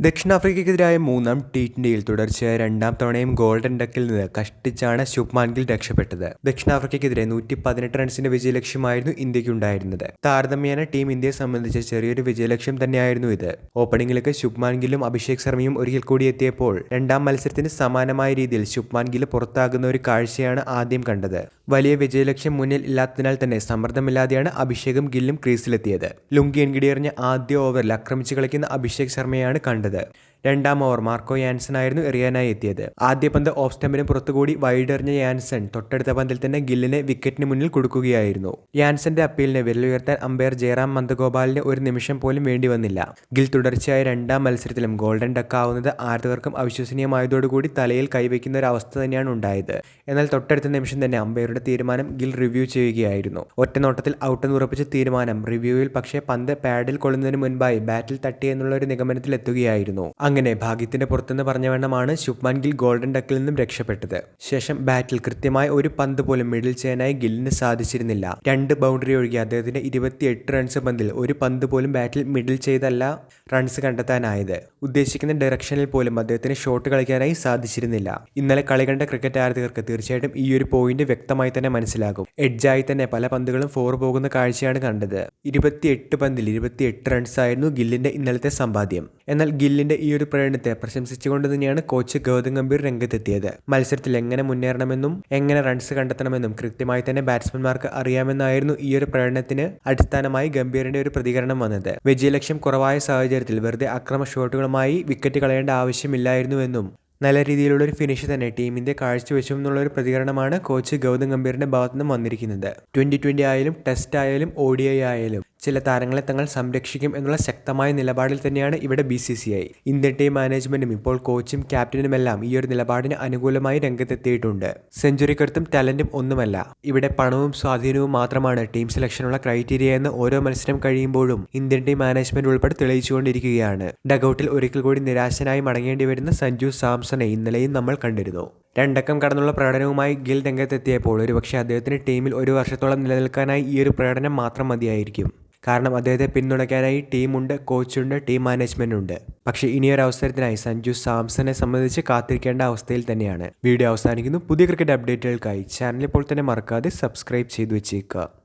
ദക്ഷിണാഫ്രിക്കയ്ക്കെതിരായ മൂന്നാം ടി ട്വന്റിയിൽ തുടർച്ചയായ രണ്ടാം തവണയും ഗോൾഡൻ ഡക്കിൽ നിന്ന് കഷ്ടിച്ചാണ് ശുഭ്മാൻ ഗിൽ രക്ഷപ്പെട്ടത്. ദക്ഷിണാഫ്രിക്കയ്ക്കെതിരെ നൂറ്റി പതിനെട്ട് റൺസിന്റെ വിജയലക്ഷ്യമായിരുന്നു ഇന്ത്യക്കുണ്ടായിരുന്നത് താരതമ്യേന ടീം ഇന്ത്യയെ സംബന്ധിച്ച ചെറിയൊരു വിജയലക്ഷ്യം തന്നെയായിരുന്നു ഇത്. ഓപ്പണിംഗിലേക്ക് ശുഭ്മാൻ ഗില്ലും അഭിഷേക് ശർമ്മയും ഒരിക്കൽ കൂടി എത്തിയപ്പോൾ രണ്ടാം മത്സരത്തിന് സമാനമായ രീതിയിൽ ശുഭ്മാൻ ഗിൽ പുറത്താകുന്ന ഒരു കാഴ്ചയാണ് ആദ്യം കണ്ടത്. വലിയ വിജയലക്ഷ്യം മുന്നിൽ ഇല്ലാത്തതിനാൽ തന്നെ സമ്മർദ്ദമില്ലാതെയാണ് അഭിഷേകും ഗില്ലും ക്രീസിലെത്തിയത്. ലുങ്കി എൻകിടിയെറിഞ്ഞ ആദ്യ ഓവറിൽ ആക്രമിച്ച് കളിക്കുന്ന അഭിഷേക് ശർമ്മയാണ് കണ്ടത്. that. രണ്ടാം ഓവർ മാർക്കോ യാൻസൺ ആയിരുന്നു എറിയാനായി എത്തിയത്. ആദ്യ പന്ത് ഓഫ് സ്റ്റമ്പിന് പുറത്തുകൂടി വൈഡെറിഞ്ഞ യാൻസൺ തൊട്ടടുത്ത പന്തിൽ തന്നെ ഗില്ലിനെ വിക്കറ്റിന് മുന്നിൽ കൊടുക്കുകയായിരുന്നു. യാൻസന്റെ അപ്പീലിനെ വിരലുയർത്താൻ അമ്പയർ ജയറാം മന്ദഗോപാലിന് ഒരു നിമിഷം പോലും വേണ്ടി വന്നില്ല. ഗിൽ തുടർച്ചയായ രണ്ടാം മത്സരത്തിലും ഗോൾഡൻ ഡക്കാവുന്നത് ആരാധകർക്കും അവിശ്വസനീയമായതോടുകൂടി തലയിൽ കൈവയ്ക്കുന്ന ഒരു അവസ്ഥ തന്നെയാണ് ഉണ്ടായത്. എന്നാൽ തൊട്ടടുത്ത നിമിഷം തന്നെ അമ്പയറുടെ തീരുമാനം ഗിൽ റിവ്യൂ ചെയ്യുകയായിരുന്നു. ഒറ്റ നോട്ടത്തിൽ ഔട്ടെന്ന് ഉറപ്പിച്ച തീരുമാനം റിവ്യൂവിൽ പക്ഷേ പന്ത് പാഡിൽ കൊള്ളുന്നതിന് മുൻപായി ബാറ്റിൽ തട്ടി എന്നുള്ള ഒരു നിഗമനത്തിൽ എത്തുകയായിരുന്നു അങ്ങനെ ഭാഗ്യത്തിന്റെ പുറത്തുനിന്ന് പറഞ്ഞ ശുഭ്മാൻ ഗിൽ ഗോൾഡൻ ഡക്കിൽ നിന്നും രക്ഷപ്പെട്ടത്. ശേഷം ബാറ്റിൽ കൃത്യമായ ഒരു പന്ത് പോലും മിഡിൽ ചെയ്യാനായി ഗില്ലിന് സാധിച്ചിരുന്നില്ല. രണ്ട് ബൗണ്ടറി ഒഴികെ അദ്ദേഹത്തിന്റെ ഇരുപത്തിയെട്ട് റൺസ് പന്തിൽ ഒരു പന്ത് പോലും ബാറ്റിൽ മിഡിൽ ചെയ്തല്ല റൺസ് കണ്ടെത്താനായത്. ഉദ്ദേശിക്കുന്ന ഡയറക്ഷനിൽ പോലും അദ്ദേഹത്തിന് ഷോട്ട് കളിക്കാനായി സാധിച്ചിരുന്നില്ല. ഇന്നലെ കളി കണ്ട ക്രിക്കറ്റ് ആരാധകർക്ക് തീർച്ചയായിട്ടും ഈ ഒരു പോയിന്റ് വ്യക്തമായി തന്നെ മനസ്സിലാകും. എഡ്ജായി തന്നെ പല പന്തുകളും ഫോർ പോകുന്ന കാഴ്ചയാണ് കണ്ടത്. ഇരുപത്തിയെട്ട് പന്തിൽ ഇരുപത്തിയെട്ട് റൺസ് ആയിരുന്നു ഗില്ലിന്റെ ഇന്നലത്തെ സമ്പാദ്യം. എന്നാൽ ഗില്ലിന്റെ ഈ ഒരു പ്രകടനത്തെ പ്രശംസിച്ചുകൊണ്ട് തന്നെയാണ് കോച്ച് ഗൗതം ഗംഭീർ രംഗത്തെത്തിയത്. മത്സരത്തിൽ എങ്ങനെ മുന്നേറണമെന്നും എങ്ങനെ റൺസ് കണ്ടെത്തണമെന്നും കൃത്യമായി തന്നെ ബാറ്റ്സ്മാൻമാർക്ക് അറിയാമെന്നായിരുന്നു ഈ ഒരു പ്രകടനത്തിന് അടിസ്ഥാനമായി ഗംഭീറിന്റെ ഒരു പ്രതികരണം വന്നത്. വിജയലക്ഷ്യം കുറവായ സാഹചര്യത്തിൽ വെറുതെ അക്രമ ഷോട്ടുകളുമായി വിക്കറ്റ് കളയേണ്ട ആവശ്യമില്ലായിരുന്നുവെന്നും നല്ല രീതിയിലുള്ള ഒരു ഫിനിഷ് തന്നെ ടീമിന്റെ കാഴ്ചവെച്ചു എന്നുള്ള ഒരു പ്രതികരണമാണ് കോച്ച് ഗൗതം ഗംഭീറിന്റെ ഭാഗത്തു നിന്നും വന്നിരിക്കുന്നത്. ട്വന്റി ട്വന്റി ആയാലും ടെസ്റ്റ് ആയാലും ഒ ആയാലും ചില താരങ്ങളെ തങ്ങൾ സംരക്ഷിക്കും എന്നുള്ള ശക്തമായ നിലപാടിൽ തന്നെയാണ് ഇവിടെ B C C I. Indian team മാനേജ്മെന്റും ഇപ്പോൾ കോച്ചും ക്യാപ്റ്റനുമെല്ലാം ഈ ഒരു നിലപാടിന് അനുകൂലമായി രംഗത്തെത്തിയിട്ടുണ്ട്. സെഞ്ചുറിക്കടുത്തും ടാലന്റും ഒന്നുമല്ല. ഇവിടെ പണവും സ്വാധീനവും മാത്രമാണ് ടീം സെലക്ഷനുള്ള ക്രൈറ്റീരിയ എന്ന് ഓരോ മത്സരം കഴിയുമ്പോഴും ഇന്ത്യൻ ടീം മാനേജ്മെന്റ് ഉൾപ്പെടെ തെളിയിച്ചുകൊണ്ടിരിക്കുകയാണ്. ഡഗൌട്ടിൽ ഒരിക്കൽ കൂടി നിരാശനായി മടങ്ങേണ്ടി വരുന്ന സഞ്ജു സാംസണെ ഇന്നലെയും നമ്മൾ കണ്ടിരുന്നു. രണ്ടക്കം കടന്നുള്ള പ്രകടനവുമായി ഗിൽ രംഗത്തെത്തിയപ്പോൾ ഒരുപക്ഷെ അദ്ദേഹത്തിന് ടീമിൽ ഒരു വർഷത്തോളം നിലനിൽക്കാനായി ഈ ഒരു പ്രകടനം മാത്രം മതിയായിരിക്കും. കാരണം അദ്ദേഹത്തെ പിന്തുണയ്ക്കാനായി ടീമുണ്ട് കോച്ചുണ്ട് ടീം മാനേജ്മെന്റ് ഉണ്ട് പക്ഷേ ഇനിയൊരു അവസരത്തിനായി സഞ്ജു സാംസനെ സംബന്ധിച്ച് കാത്തിരിക്കേണ്ട അവസ്ഥയിൽ തന്നെയാണ്. വീഡിയോ അവസാനിക്കുന്നു. പുതിയ ക്രിക്കറ്റ് അപ്ഡേറ്റുകൾക്കായി ചാനൽ ഇപ്പോൾ തന്നെ മറക്കാതെ സബ്സ്ക്രൈബ് ചെയ്തു വെച്ചേക്കുക.